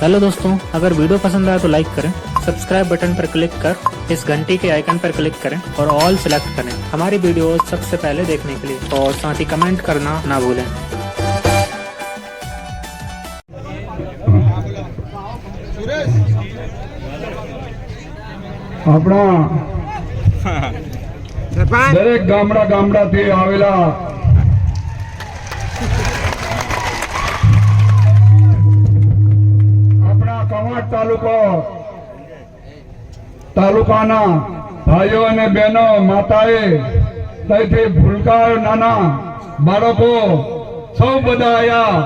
Hello दोस्तों अगर video पसंद आया तो लाइक करें सब्सक्राइब बटन पर क्लिक कर इस घंटी के आइकन पर क्लिक करें और ऑल सेलेक्ट करें हमारी वीडियो सबसे पहले देखने के लिए और साथ ही कमेंट करना ना भूलें આપણા દરેક ગામડા ગામડાથી આવેલા તાલુકો. તાલુકાના ભાઈઓ અને બહેનો, માતાએ ત્યાંથી ભૂલકાર નાના બાળકો, સૌ બધા આયા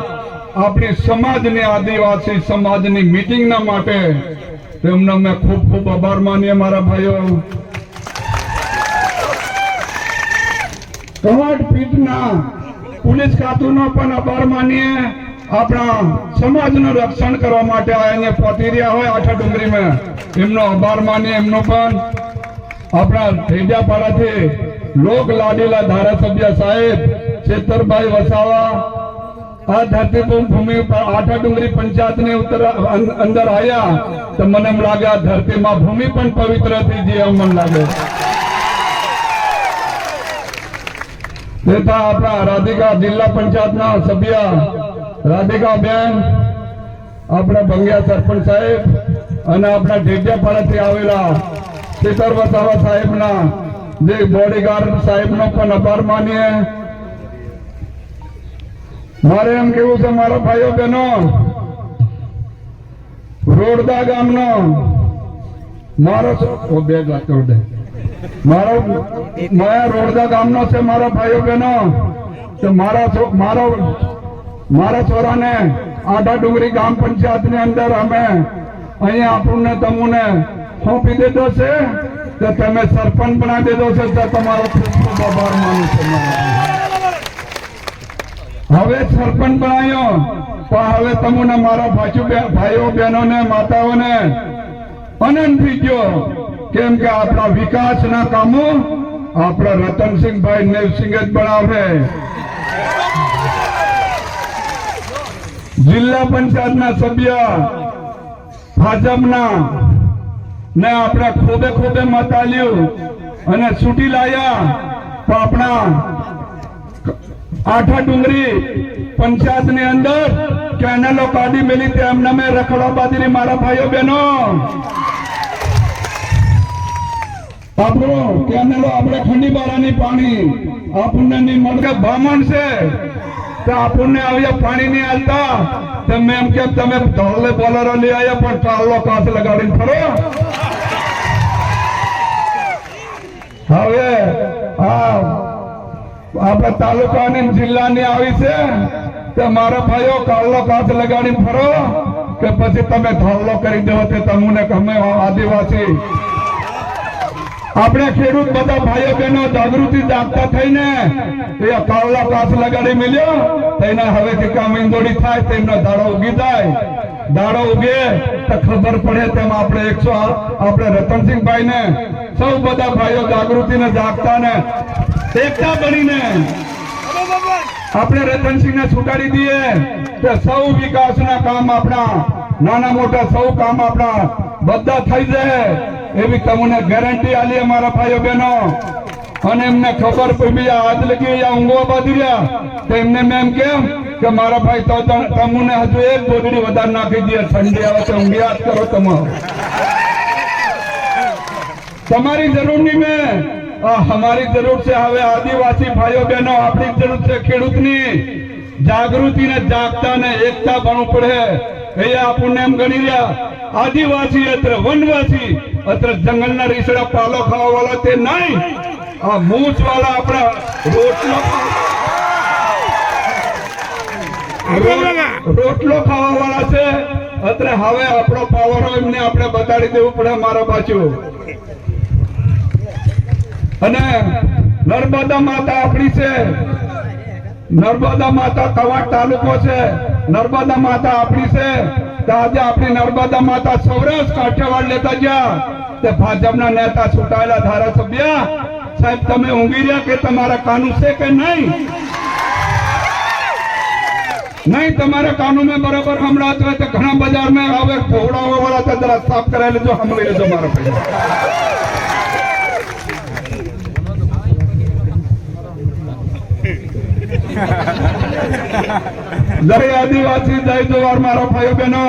આપણી સમાજની આદિવાસી સમાજની મિટિંગના માટે. તેમનો અમે ખૂબ ખૂબ આભાર માનીએ મારા ભાઈઓ. કવાટ પીઠના પોલીસ ખાતુનો પણ આભાર માનીએ. આપણા સમાજનું રક્ષણ કરવા માટે અહીંયા પહોંચી રહ્યા હોય આઠા ડુંગરીમાં એમનો આભાર માનીએ, એમનો પણ. આપણા ઠેડિયાપાડાથી લોક લાડેલા ધારાસભ્ય સાહેબ ચેતરભાઈ વસાવા. આ ધરતીભૂમિ ભૂમિ ઉપર આઠા ડુંગરી પંચાયતની ઉત્તર અંદર આવ્યા તો મને એમ લાગે આ ધરતીમાં ભૂમિ પણ પવિત્ર થઈ જે એમ મને લાગે. તથા આપણા રાધિકા જિલ્લા પંચાયતના સભ્ય રાધિકા બેન, આપણા ભંગ્યા સરપંચ સાહેબ અને આપણા ઢેડિયાપાડાથી આવેલા ચિતર વસાવા સાહેબના જે બોડીગાર્ડ સાહેબનો પણ આભાર માનીએ. મારે એમ કેવું છે, મારા ભાઈઓ બહેનો, રોડદા ગામનો મારો બે દે મારો, મારા રોડદા ગામનો છે, મારા ભાઈઓ બહેનો. તો મારા મારો મારા છોરાને આડા ડુંગરી ગામ પંચાયતની અંદર અમે અહીંયા આપણને તમને સોંપી દીધો છે. તો તમે સરપંચ બનાવી દીધો છે, તો તમારો ખૂબ ખૂબ આભાર માનું છું. હવે સરપંચ બનાવ્યો. પણ હવે તમને મારા બે- ભાઈઓ બહેનોને, માતાઓને આનંદ થઈ ગયો. કેમ કે આપણા વિકાસના કામો આપણા રતનસિંહભાઈ નેવસિંહ જ બનાવે જિલ્લા પંચાયતના સભ્ય ભાજપના ને આપણે ખોબે ખોબે મત આલ્યું અને છૂટી લાયા તો આપણા આઠા ડુંગરી પંચાયતની અંદર કેનલો કાઢી મેલી તે એમને મેં રખડવા બાદરી મારા ભાઈઓ બહેનો. આપણો કેનલો આપણે ખંડી બારાની પાણી આપણને નહીં મળે. બ્રાહ્મણ છે. તો આપણને આવ્યા પાણી નહીં હાલતા તો મેં એમ કેમ તમે ઢોલે બોલરો લઈ આવ્યા પણ ચાલો કાચ લગાડીને ફરો. હવે, આ આપણા તાલુકાની ને જિલ્લાની આવી છે તે મારા ભાઈઓ કાળલો કાચ લગાડી ફરો કે પછી તમે ધોલ્લો કરી દેવો તે તમને ગમે આદિવાસી. આપણે ખેડૂત બધા ભાઈઓ બહેનો જાગૃતિ જાગતા થઈને એ કાળલો કાચ લગાડી મળ્યો તેને હવે કે કામ ઈંદોડી થાય, તેમનો દાડો ઉગી જાય. દાડો ઉગે તો ખબર પડે તેમ આપણે એકસો આપણે રતનસિંહભાઈ ને સૌ બધા ભાઈઓ જાગૃતિ ને જાગતા ને એકતા બનીને આપણે રતનસિંહ ને છૂટાડી દઈએ તો સૌ વિકાસના કામ આપણા, નાના મોટા સૌ કામ આપણા બધા થઈ જાય. એવી તમને ગેરંટી આલી અમારા ભાઈઓ બહેનો. અને એમને ખબર પડી હાથ લગી ઊંઘવા બાંધી રહ્યા. તો એમને મેં એમ કેમ કે મારા ભાઈ તો તમને હજુ એક બોદડી વધારે નાખી દે. ઠંડી આવે તો ઊંઘી જ કરો તમે. તમારી જરૂર નહીં મેં અમારી જરૂર છે. હવે આદિવાસી ભાઈઓ બહેનો, આપણી જરૂર છે ખેડૂતની. જાગૃતિ ને જાગતા ને એકતા બનવું પડે. એ આપણને એમ ગણી રહ્યા. આદિવાસી અત્ર વનવાસી. અત્ર જંગલના રીસડા પાલો ખાવા વાળા તે નહીં. આ મૂછ વાળા આપણા રોટલો રોટલો ખાવા વાળા છે. અત્રે હવે આપણો પાવર એમને આપણે બતાડી દેવું પડે મારા પાછું. અને નર્મદા માતા આપણી છે. નર્મદા માતા કવાટ તાલુકો છે. નર્મદા માતા આપણી છે. આજે આપણી નર્મદા માતા સૌરાષ્ટ્ર કાઠિયાવાડ લેતા ગયા તે ભાજપના નેતા છૂટાયેલા ધારાસભ્ય, સાહેબ, તમે ઊંઘી રહ્યા કે તમારા કાનૂન છે કે નહીં? નહીં, તમારા કાનૂન મેં બરાબર હમણાં તો તો ઘણા બજાર में હવે ઘોડાઓ વાળા તો જરા સાફ કરાવી લેજો હમણાં લેજો મારો ભાઈ. જય આદિવાસી જય જવાહર મારા ભાઈઓ બહેનો,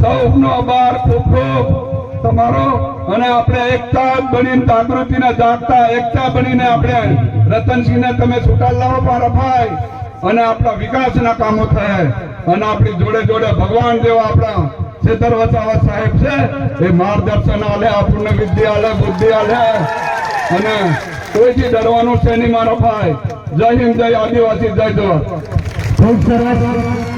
સૌનો આભાર, ખૂબ ખૂબ. તમારો અને આપણે એકતા બનીને જાગૃતિને જાગતા, એકતા બનીને આપણે રતનસિંહને તમે છૂટા લાવો મારા ભાઈ. અને આપણા વિકાસના કામો થાય. અને આપણી જોડે જોડે ભગવાન જેવા આપણા છેતર વસાવા સાહેબ છે, એ માર્ગદર્શન આલે, આપણને વિદ્યા આલે, બુદ્ધિ આલે. અને કોઈથી ડરવાનું છે નહીં મારો ભાઈ. જય હિન્દ, જય આદિવાસી, જય સરસ.